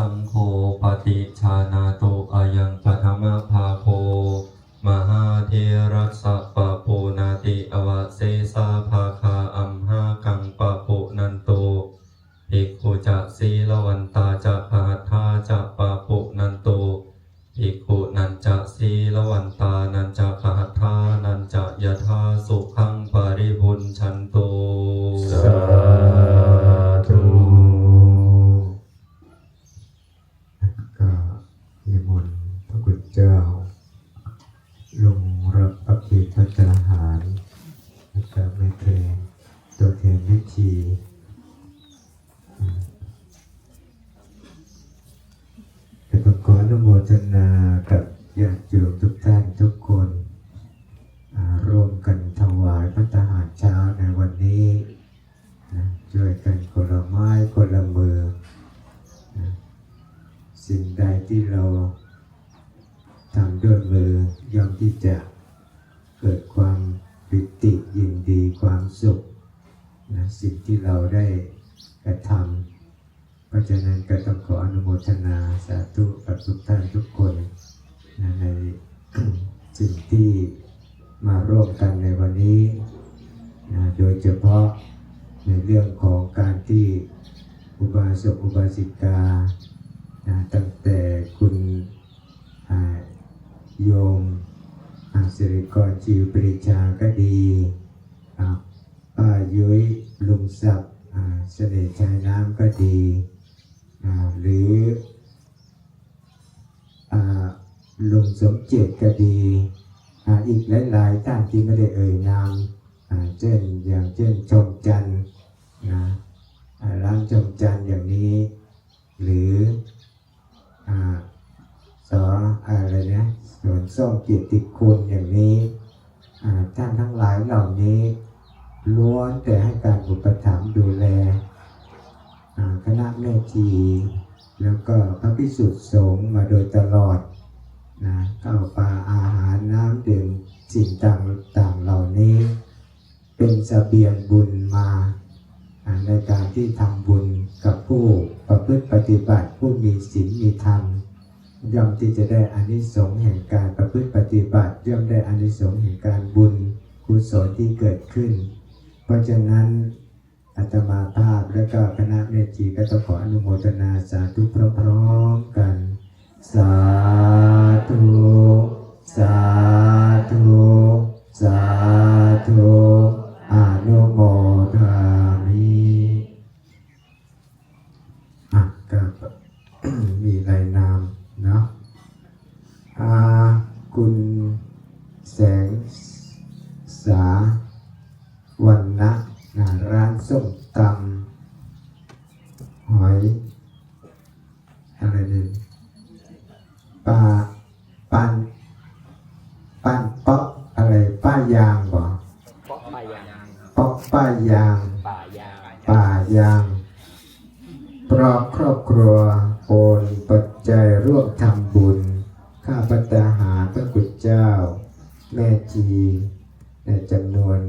สังโฆปฏิชานา ทนากับญาติโยมทุกท่านทุกคนอ่าร่วมกันถวายพระทหารเช้าในวันนี้ นะช่วยกันคนละไม้คนละมือนะสิ่งใดที่เราทำด้วยมือย่อมที่จะเกิดความปิติยินดีความสุขนะสิ่งที่เราได้กระทำเพราะฉะนั้นก็ต้องขออนุโมทนาสาธุกับทุกท่านทุกคนนะใน สิ่งที่มาร่วมกันในวันนี้นะโดยเฉพาะ ในเรื่องของการที่อุบาส กานะตั้งแต่คุณโยมอาสิริกรจิวปริชาก็ดีป้ายุ้ยลุงศักดิ์เสน่ห์ชายน้ำก็ดี หรือลุงสมเจตก็ดี อีกหลายๆท่านที่ไม่ได้เอ่ยนามอ่าเช่นอย่างเช่นชมจันนะร้านชมจันอย่างนี้ หรืออ่าสออะไรนะสวนส้มเกียรติคุณอย่างนี้อ่าท่านทั้งหลายเหล่านี้ล้วนแต่ให้การอุปถัมภ์ดูแลคณะแม่ชีแล้วก็พระพิสุทธิ์สงฆ์มาโดยตลอดนะข้าวปลาอาหารน้ำดื่มสิ่งต่างๆเหล่านี้ เป็นสเสบียงบุญมาในการที่ทำบุญกับผู้ ประพฤติปฏิบัติผู้มีศีลมีธรรมย่อมที่จะได้อานิสงส์แห่งการประพฤติปฏิบัติย่อมได้อานิสงส์แห่งการบุญกุศลที่เกิดขึ้น เพราะฉะนั้นอาตมาภาพและก็คณะเมจีก็ต้องขออนุโมทนาสาธุพร้อมๆกัน สาธุ สาธุ สาธุอนุโมทนา ก็มีรายนามเนาะอาคุณแสงสาวันนะนะร้านส้มตำหอย อะไรนี่ปลาปันปันเปาะอะไรป้ายางบ่ เพราะป่ายาง เปาะป้ายาง ป่ายาง ป่ายางเพราะครอบครัวโอนปัจจัยร่วมทำบุญ ข้าพเจ้าหาพระกุณเจ้า แม่จีในจำนวน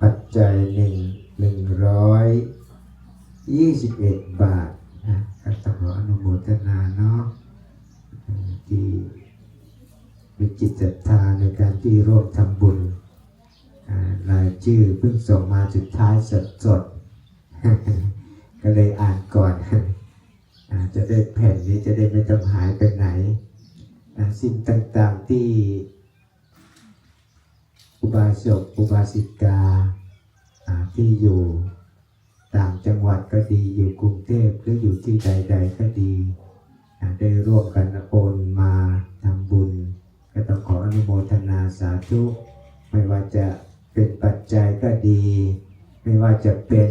ปัจจัยหนึ่งหนึ่งร้อย ยี่สิบเอ็ดบาทนะก็ต้องขออนุโมทนาเนาะที่มีจิตศรัทธาในการที่ร่วมทำบุญรายชื่อเพิ่งส่งมาสุดท้ายสดสดๆก็เลยอ่านก่อนอจะได้แผ่นนี้จะได้ไม่ต้องหายไปไหนสิ่งต่างๆที่อุบาสกอุบาสิกาที่อยู่ ต่างจังหวัดก็ดีอยู่กรุงเทพหรืออยู่ที่ใด ๆ ก็ดี ได้ร่วมกันโอนมาทำบุญ ก็ต้องขออนุโมทนาสาธุไม่ว่าจะเป็นปัจจัยก็ดี ไม่ว่าจะเป็น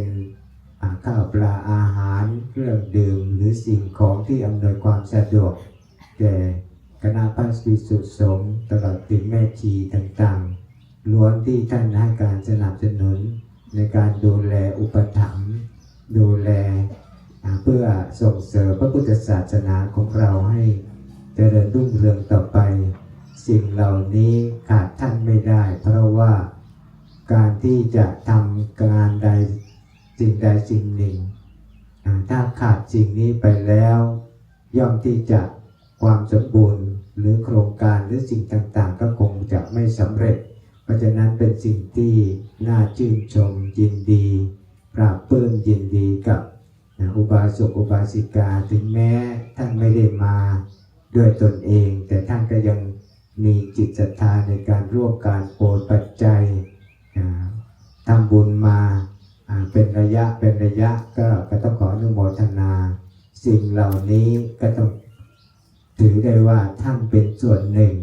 อาข้าวปลาอาหารเครื่องดื่มหรือสิ่งของที่อำนวยความสะดวกแก่คณะพระภิกษุสงฆ์ตลอดถึงแม่ชีต่างๆล้วนที่ท่านให้การสนับสนุน ในการดูแลอุปถัมภ์ดูแลเพื่อส่งเสริมพระพุทธศาสนาของเราให้เจริญรุ่งเรืองต่อไป สิ่งเหล่านี้ขาดท่านไม่ได้ เพราะว่าการที่จะทำการใดสิ่งใดสิ่งหนึ่ง ถ้าขาดสิ่งนี้ไปแล้ว ย่อมที่จะความสมบูรณ์หรือโครงการหรือสิ่งต่างๆ ก็คงจะไม่สำเร็จ ราะฉะนั้นเป็นสิ่งที่น่าชื่นชมยินดี ปราบปลื้มยินดีกับอุบาสกอุบาสิกาถึงแม้ท่านไม่ได้มาด้วยตนเอง แต่ท่านก็ยังมีจิตศรัทธาในการร่วมการโปรดปัจจัยทำบุญมาเป็นระยะเป็นระยะก็ก็ต้องขออนุโมทนา สิ่งเหล่านี้ก็ต้องถือได้ว่าท่านเป็นส่วนหนึ่ง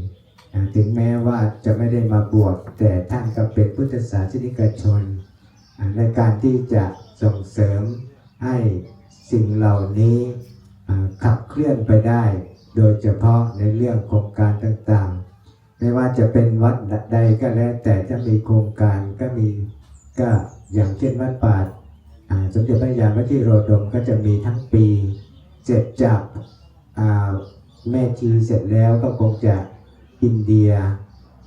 ถึงแม้ว่าจะไม่ได้มาบวชแต่ท่านก็เป็นพุทธศาสนิกชน ในการที่จะส่งเสริมให้สิ่งเหล่านี้ขับเคลื่อนไปได้ โดยเฉพาะในเรื่องโครงการต่างๆ ไม่ว่าจะเป็นวัดใดก็แล้ว แต่ถ้ามีโครงการก็มีก็อย่างเช่นวัดป่าสมเด็จพระยาณที่โรดมก็จะมีทั้งปีเสร็จจากแม่ชีเสร็จแล้วก็คงจะ อินเดีย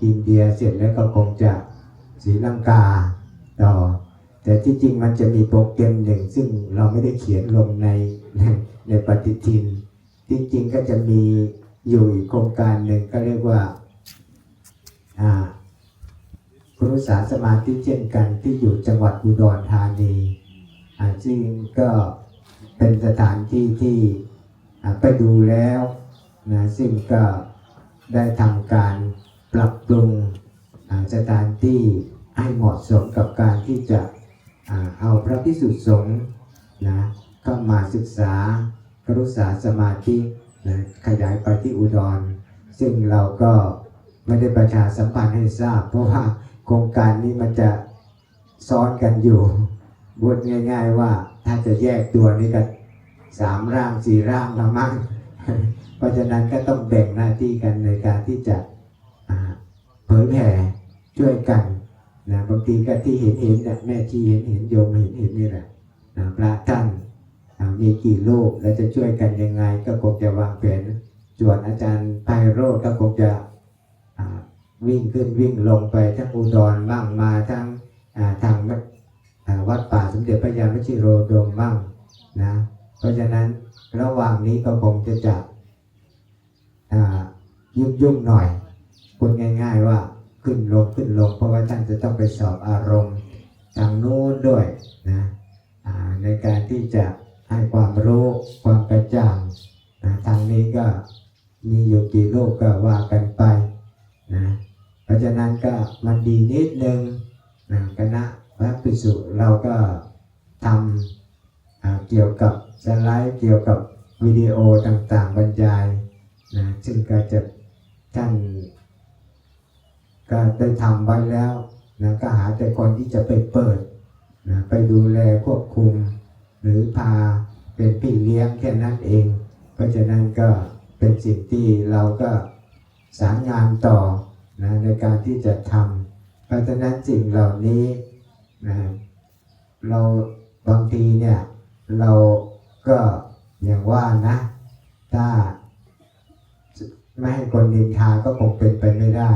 อินเดียเสร็จแล้วก็คงจะศรีลังกาต่อ แต่ที่จริงมันจะมีโปรแกรมหนึ่ง ซึ่งเราไม่ได้เขียนลงในในปฏิทิน ที่จริงก็จะมีอยู่อีกโครงการหนึ่งก็เรียกว่าอ่าครุสาสมาธิเช่นกันที่อยู่จังหวัดอุดรธานีอ่าซึ่งก็เป็นสถานที่ที่ไปดูแล้วนะซึ่งก็ ได้ทำการปรับปรุงสถานที่ให้เหมาะสมกับการที่จะเอาพระพิสุทธิสงฆ์นะเข้ามาศึกษากรุษาสมาธินะขยายไปที่อุดร ซึ่งเราก็ไม่ได้ประชาสัมพันธ์ให้ทราบ เพราะว่าโครงการนี้มันจะซ้อนกันอยู่บทง่าย ๆว่าถ้าจะแยกตัวนี้ก็สามร่างสี่ร่างละมั้ง เพราะฉะนั้นก็ต้องแบ่งหน้าที่กันในการที่จะเผยแผ่ช่วยกันนะบางทีก็ที่เห็นเห็นเนี่ยแม่ชีเห็นเห็นโยมเห็นเห็นนี่แหละนะพระท่านมีกี่โลกและจะช่วยกันยังไง ก็คงจะวางแผนส่วนอาจารย์ไพโรธก็คงจะวิ่งขึ้นวิ่งลงไปทั้งอุดรบ้างมาทั้งทางวัดป่าสมเด็จพระยาณชิโรดมบ้างนะเพราะฉะนั้นระหว่างนี้ก็คงจะจับ ยุ่งยุ่งๆหน่อยพูดง่าย ๆว่าขึ้นลงขึ้นลงเพราะว่าท่านจะต้องไปสอบอารมณ์ทางโน้นด้วยนะในการที่จะให้ความรู้ความกระจ่างนะทางนี้ก็มีอยู่กี่โลกก็ว่ากันไปนะเพราะฉะนั้นก็มันดีนิดนึงนะคณะพระภิกษุเราก็ทำเกี่ยวกับสไลด์เกี่ยวกับวิดีโอต่างๆบรรยาย นะซึ่งก็จะท่านก็ได้ทำไว้แล้วนะก็หาแต่คนที่จะไปเปิดนะไปดูแลควบคุม หรือพาเป็นพี่เลี้ยงแค่นั้นเอง เพราะฉะนั้นก็เป็นสิ่งที่เราก็สารงานต่อนะในการที่จะทำเพราะฉะนั้นสิ่งเหล่านี้นะเราบางทีเนี่ยเราก็อย่างว่านะถ้า ไม่ให้คนนินทาก็คงเป็นไปไม่ได้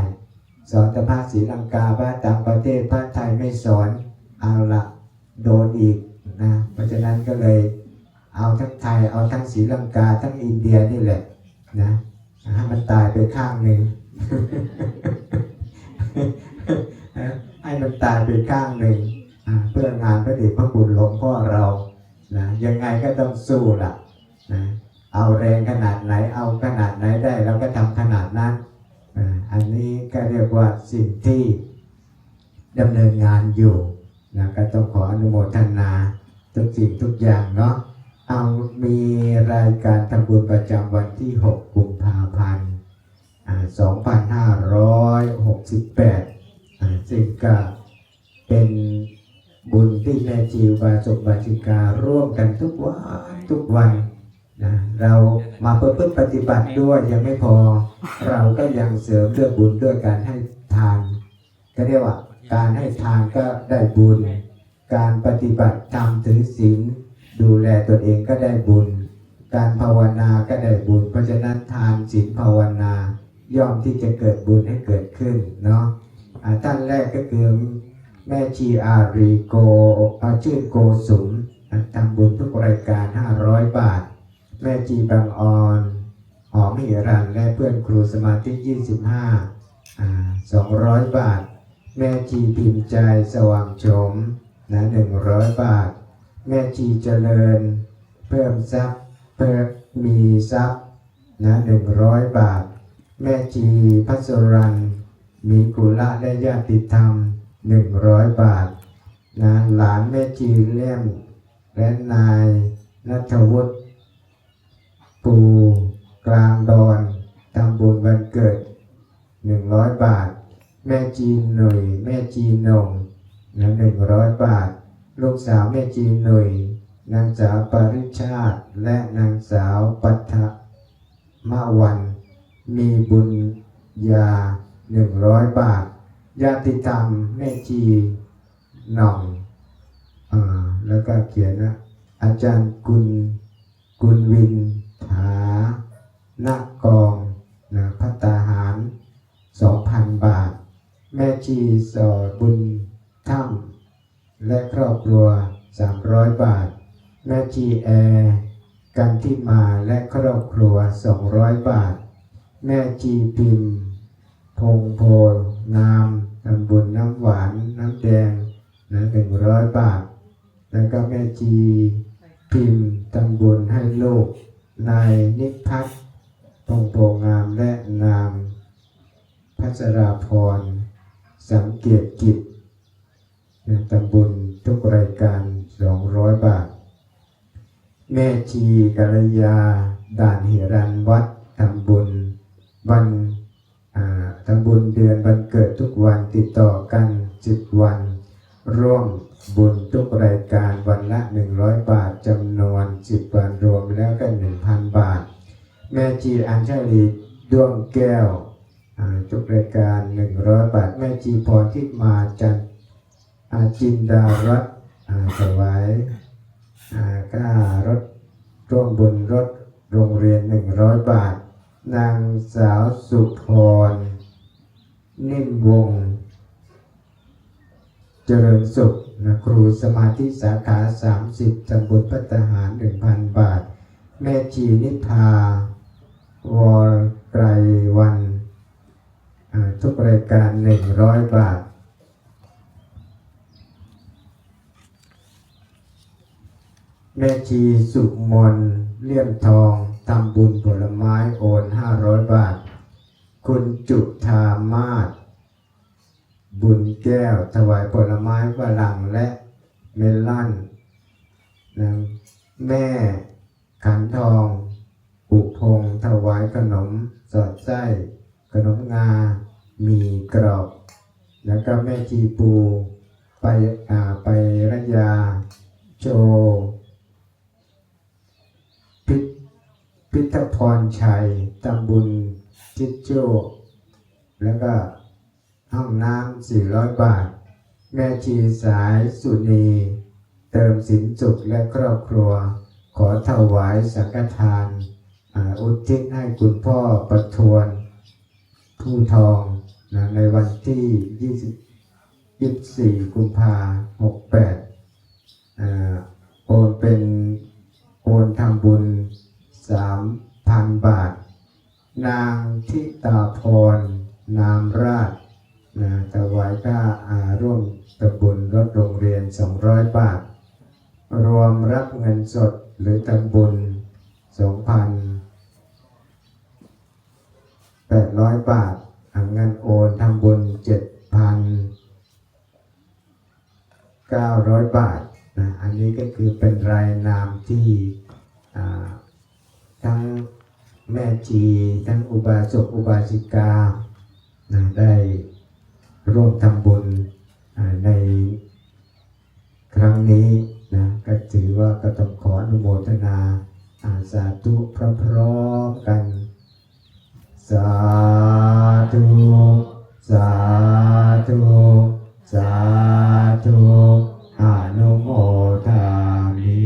สอนแต่พระศรีลังกาพระต่างประเทศพระไทยไม่สอนเอาละโดนอีกนะเพราะฉะนั้นก็เลยเอาทั้งไทยเอาทั้งศรีลังกาทั้งอินเดียนี่แหละนะให้มันตายไปข้างหนึ่งให้มันตายไปข้างหนึ่งเพื่องานพระเดชพระคุณหลวงพ่อเรานะยังไงก็ต้องสู้ล่ะนะ เอาแรงขนาดไหนเอาขนาดไหนได้เราก็ทำขนาดนั้น อันนี้ก็เรียกว่าสิ่งที่ดำเนินงานอยู่นะก็ต้องขออนุโมทนาทุกสิ่งทุกอย่างเนาะเอามีรายการทำบุญประจำวันที่ 6 กุมภาพันธ์2568ซึ่งก็เป็นบุญที่แม่จิวบาสกบาจิการ่วมกันทุกวันทุกวัน นะเรามาเพื่อพึ่งปฏิบัติด้วยยังไม่พอ เราก็ยังเสริมเรื่องบุญด้วยการให้ทานก็เรียกว่า การให้ทานก็ได้บุญ การปฏิบัติธรรมถือศีลดูแลตนเองก็ได้บุญ การภาวนาก็ได้บุญ เพราะฉะนั้นทานศีลภาวนาย่อมที่จะเกิดบุญให้เกิดขึ้นเนาะท่านแรกก็คือแม่ชีอารีโกอาชื่อโกสุมทำบุญทุกรายการ 500 บาท แม่จีบางออนหอมหิรันและเพื่อนครูสมาธิ25อ่า200 บาท แม่จีพิมพ์ใจสว่างชมนะ100 บาท แม่จีเจริญ เพิ่มทรัพย์เพิ่มมีทรัพย์นะ100 บาท แม่จีพัสรันมีกุละและญาติธรรม 100 บาทนะหลานแม่จีเลี่ยมและนายนัทวุฒิ ปูกลางดอนทำบุญวันเกิด100บาท แม่จีนหนุ่ยแม่จีนนงนะ100บาท ลูกสาวแม่จีนหนุ่ยนางสาวปริชาติ และนางสาวปัทมะวัน มีบุญญา100บาท ญาติธรรมแม่จีหน่องอแล้วก็เขียนนะอาจารย์กุลกุลวิน ถานักกองนะพัตตาหาร2,000บาท แม่ชีสอบุญถ้ำและครอบครัว300บาท แม่ชีแอร์กันที่มาและครอบครัว200บาท แม่จีพิมพงโพนามทำบุญน้ำหวานน้ำแดงนะหนึ่งร้อยบาท แล้วก็แม่จีพิมพ์ทำบุญให้ลูก นายนิพัฒน์พงโพงามและนาม พัชราพร สังเกตกิจนะทำบุญทุกรายการสองร้อยบาท แม่ชีกัลยา ด่านหิรันวัดทำบุญวันอ่าทำบุญเดือนวันเกิดทุกวันติดต่อกันสิบวัน ร่วม บุญทุกรายการวันละ 100 บาทจำนวน 10 วันรวมแล้วก็ 1,000 บาท แม่จีอัญชลีด้วงแก้วทุกรายการ 100 บาท แม่จีพรที่มาจันอาจินดารัตน์อ่าถวายอ่าค่ารถร่วมบุญรถโรงเรียน 100 บาท นางสาวสุพร นิ่มวง เจริญสุข ครูสมาธิสาขา 30ตำบลพัฒหาร 1,000 บาท แม่จีนิพาวรไกรวัน ทุกรายการ 100 บาทแม่ชีสุมนเลี่ยมทองทำบุญผลไม้โอน 500 บาท คุณจุธามาศ บุญแก้ว ถวายผลไม้ฝรั่งและเมลอนนะแม่ขันทองปุพงถวายขนมสอดไส้ขนมงามีกรอบ แล้วก็แม่จีปูไปอ่าไประยา โจพิพิธพรชัยตำบุญทิศโจแล้วก็ ห้องน้ำ400บาท แม่ชีสายสุนีเติมสินสุขและครอบครัว ขอถวายสังฆทานอุทิศให้คุณพ่อประทวนผู้ทองนะในวันที่ 20 24 กุมภา68อ่าโอนเป็นโอนทำบุญ 3,000 บาท นางทิตาพร นามราช นะถวายค่าอาร่วมตะบุญรถโรงเรียน 200 บาท รวมรับเงินสดหรือตำบุญ 2,800 บาทอ่าเงินโอนทำบุญ 7,900 บาทนะอันนี้ก็คือเป็นรายนามที่อ่าทั้งแม่ชีทั้งอุบาสกอุบาสิกานะได้ ร่วมทำบุญอ่าในครั้งนี้นะก็ถือว่าก็ต้องขออนุโมทนาอาสาธุพร้อมๆกัน สาธุ สาธุ สาธุอนุโมทามิ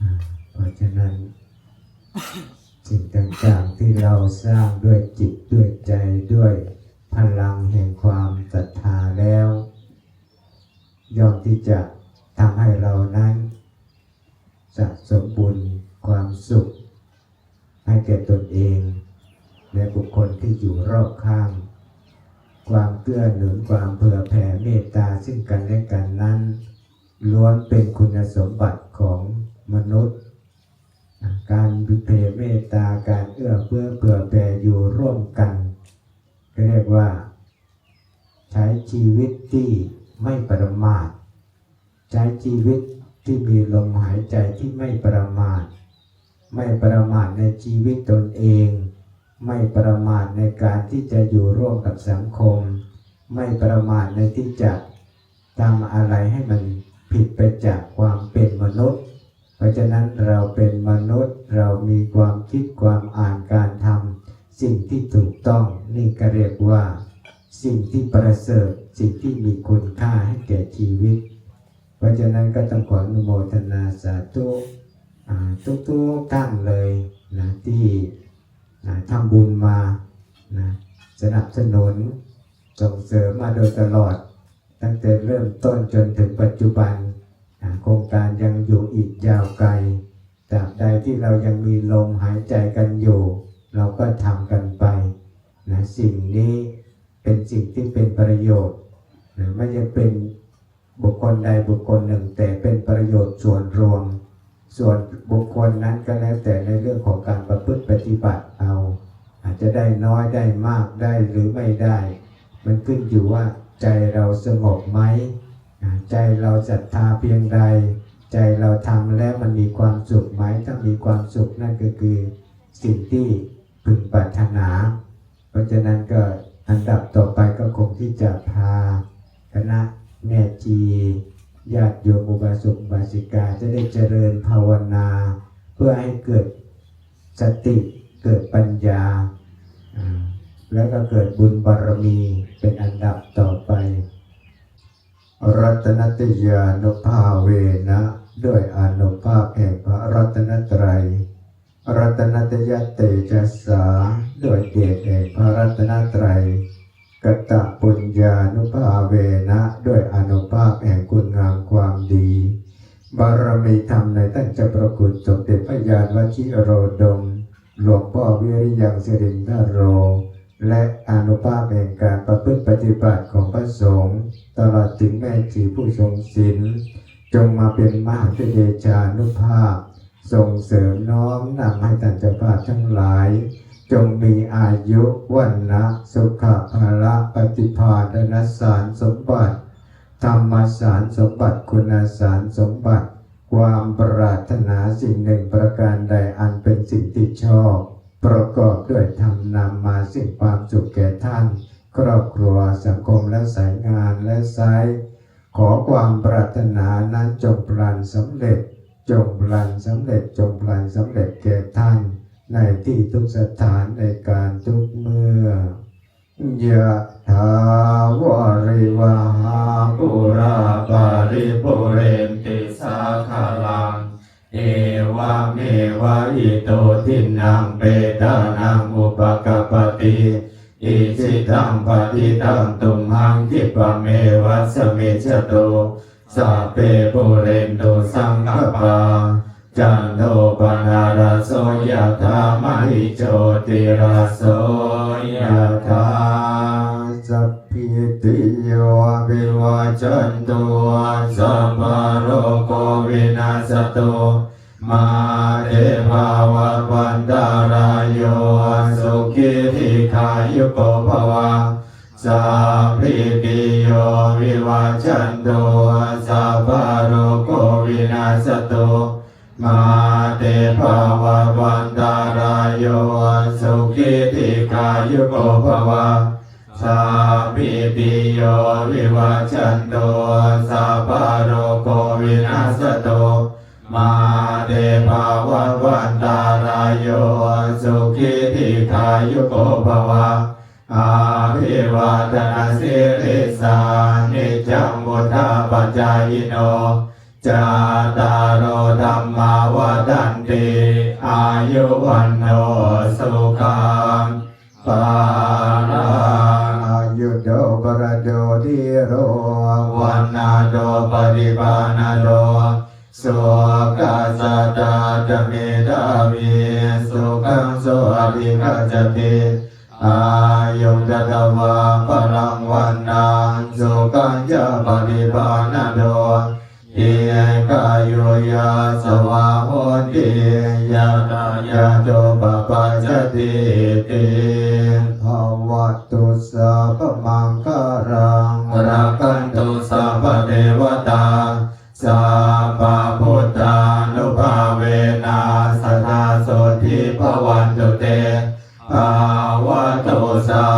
อ่าเพราะฉะนั้นสิ่งต่างๆที่เราสร้างด้วยจิตด้วยใจด้วยพ ลังแห่งความศรัทธาแล้วย่อมที่จะทำให้เรานั้นสะสมบุญความสุข ให้แก่ตนเองและบุคคลที่อยู่รอบข้าง ความเกื้อหนุนความเผื่อแผ่เมตตาซึ่งกันและกันนั้น ล้วนเป็นคุณสมบัติของมนุษย์ การบิเพเมตตาการเอื้อเฟื้อเผื่อแผ่อยู่ร่วมกันก็เรียกว่า ใช้ชีวิตที่ไม่ประมาท ใช้ชีวิตที่มีลมหาย ใจที่ไม่ประมาท ไม่ประมาทในชีวิตตนเอง ไม่ประมาทในการที่จะอยู่ร่วมกับสังคม ไม่ประมาทในที่จะทำอะไรให้มันผิดไปจากความเป็นมนุษย์ เพราะฉะนั้นเราเป็นมนุษย์เรามีความคิดความอ่านการทำสิ่งที่ถูกต้องนี่ก็เรียกว่า สิ่งที่ประเสริฐสิ่งที่มีคุณค่าให้แก่ชีวิต เพราะฉะนั้นก็ต้องขออนุโมทนาสาธุอ่าทุกท่านเลยนะที่ทำบุญมานะสนับสนุนส่งเสริมมาโดยตลอด ตั้งแต่เริ่มต้นจนถึงปัจจุบันนะโครงการยังอยู่อีกยาวไกลตราบใดที่เรายังมีลมหายใจกันอยู่ เราก็ทำกันไปนะสิ่งนี้เป็นสิ่งที่เป็นประโยชน์นะไม่ใช่เป็น บุคคลใดบุคคลหนึ่ง แต่เป็นประโยชน์ส่วนรวม ส่วนบุคคลนั้นก็แล้วแต่ในเรื่องของการประพฤติปฏิบัติเอา อาจจะได้น้อยได้มากได้หรือไม่ได้ มันขึ้นอยู่ว่าใจเราสงบไหมใจเราศรัทธาเพียงใด ใจเราทำแล้วมันมีความสุขไหมถ้ามีความสุขนั่นก็คือสิ่งที่พึงปรารถนา เพราะฉะนั้นก็อันดับต่อไปก็คงที่จะพาคณะ แม่จีญาติโยมอุบาสกอุบาสิกาจะได้เจริญภาวนา เพื่อให้เกิดสติเกิดปัญญาอ่าแล้วก็เกิดบุญบารมีเป็นอันดับต่อไป รัตนตยานุภาเวนะ ด้วยอนุภาพแห่งพระรัตนตรัย รัตนตยเตจัสสา ด้วยเดชแห่งพระรัตนตรัย กตะปุญญานุภาเวนะด้วยอนุภาพแห่งคุณงามความดี บารมีธรรมในท่านเจะประกุฎสมเด็จพระยานวชิโรดม หลวงพ่อวิริยังสิรินทโร และอนุภาพแห่งการประพฤติปฏิบัติของพระสงฆ์ตลอดถึงแม่ชีผู้ทรงศีลจงมาเป็นมหาเดชานุภาพ ส่งเสริมน้อมนำให้ท่านเจ้าภาพทั้งหลาย จงมีอายุวันนะสุขภาละปฏิภาณนสารสมบัติ ธรรมสารสมบัติคุณสารสมบัติ ความปรารถนาสิ่งหนึ่งประการใดอันเป็นสิ่งที่ชอบ ประกอบด้วยธรรมนำมาสิ่งความสุขแก่ท่าน ครอบครัวสังคมและสายงานและสายขอความปรารถนานั้นจงพลันสำเร็จ จงพลันสำเร็จจงพลันสำเร็จแก่ท่าน ในที่ทุกสถานในการทุกเมื่อยะถาวาริวหาปุราปาริปุเรนติสาคาลัง เอวะเมวะอิโตทินังเปตานังอุปกปปติอิจิตังปฏิตังตุมหังคิปะเมวะสเมจโตสัพเพปุเรนโตสังคปาจันโทปนารา โสยธามหิโชติราโสยธาสัพพิติโยวิวัจจันตุสัพพะโรโควินาสตุมาเทภาวะวันตารายโยสุขิธิขายุโกภวะสัพพิติโยวิวัจจันตุสัพพะโรโควินาสตุมาเตภวา โยสุขิธิขายุโกภวะสัพพิติโยวิวัจันตุสัพพะโรโควินาสตุมาเตภวะวันตารายโยสุขิธิขายุโกภวะอาภิวาทนาสิริสานิจังมุทธาปัจจายโนจาตารโอธรรมาวดันติ อายุวันโนสุขังปาลังอายุโดบรโดธิโรวันนาโดปริปานาโดสุขะสัตาจะเมดาวีสุขังสุอริกัจติอายุตตวาพลังวันนังสุขังจะปริปานาโด กายุยาสวาโหติยาตายาโตปปัจจติติภวตุสัพพมังคารังรักขันตุสัพพเทวตาสัพพพุทธานุภาเวนัสทาโสทิภวันตุเตภาวะตุสัพ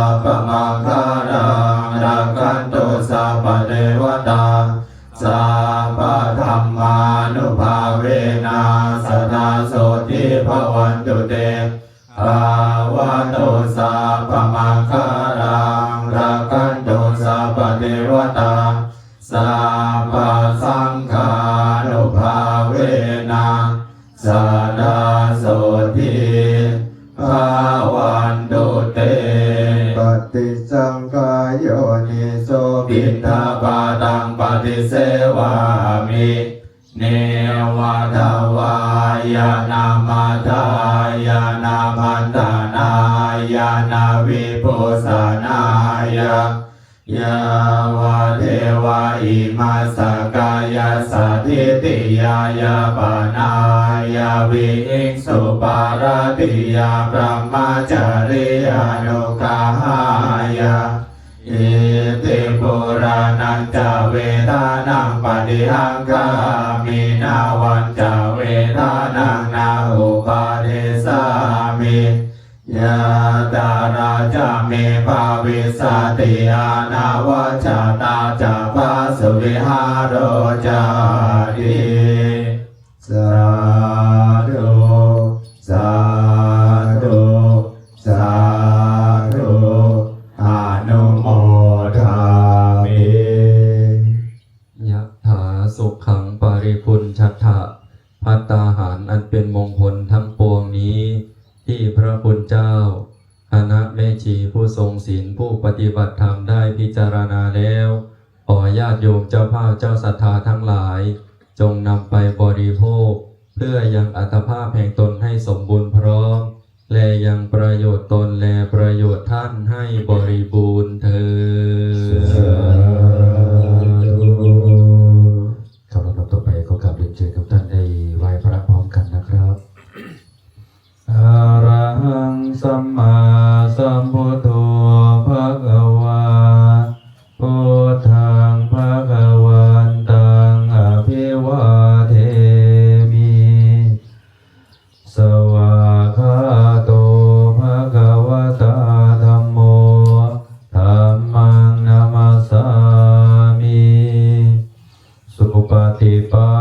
โสปินทาปาตังปฏิเสวามิเนวะทวายานามาทายานามันตานายานาวิปุสานายายาวะเทวะอิมาสกายาสัทธิติยายาปานายาวิอิงสุปาราติยาพระมาจาริยานุกาหายา อิติปุรานันจเวทานังปฏิหังกามินาวันจเวทานังนาอุปาเทสามิยาตาราจาเมภาวิสติอานาวัจตาจะพาสวิหารโรจาริส เป็นมงคลทั้งปวงนี้ ที่พระคุณเจ้าคณะแม่ชีผู้ทรงศีลผู้ปฏิบัติธรรมได้พิจารณาแล้วขอญาติโยมเจ้าภาพเจ้าศรัทธาทั้งหลาย จงนำไปบริโภค เพื่อยังอัตภาพแห่งตนให้สมบูรณ์พร้อม และยังประโยชน์ตนและประโยชน์ท่านให้บริบูรณ์เธอ ปะฏิปั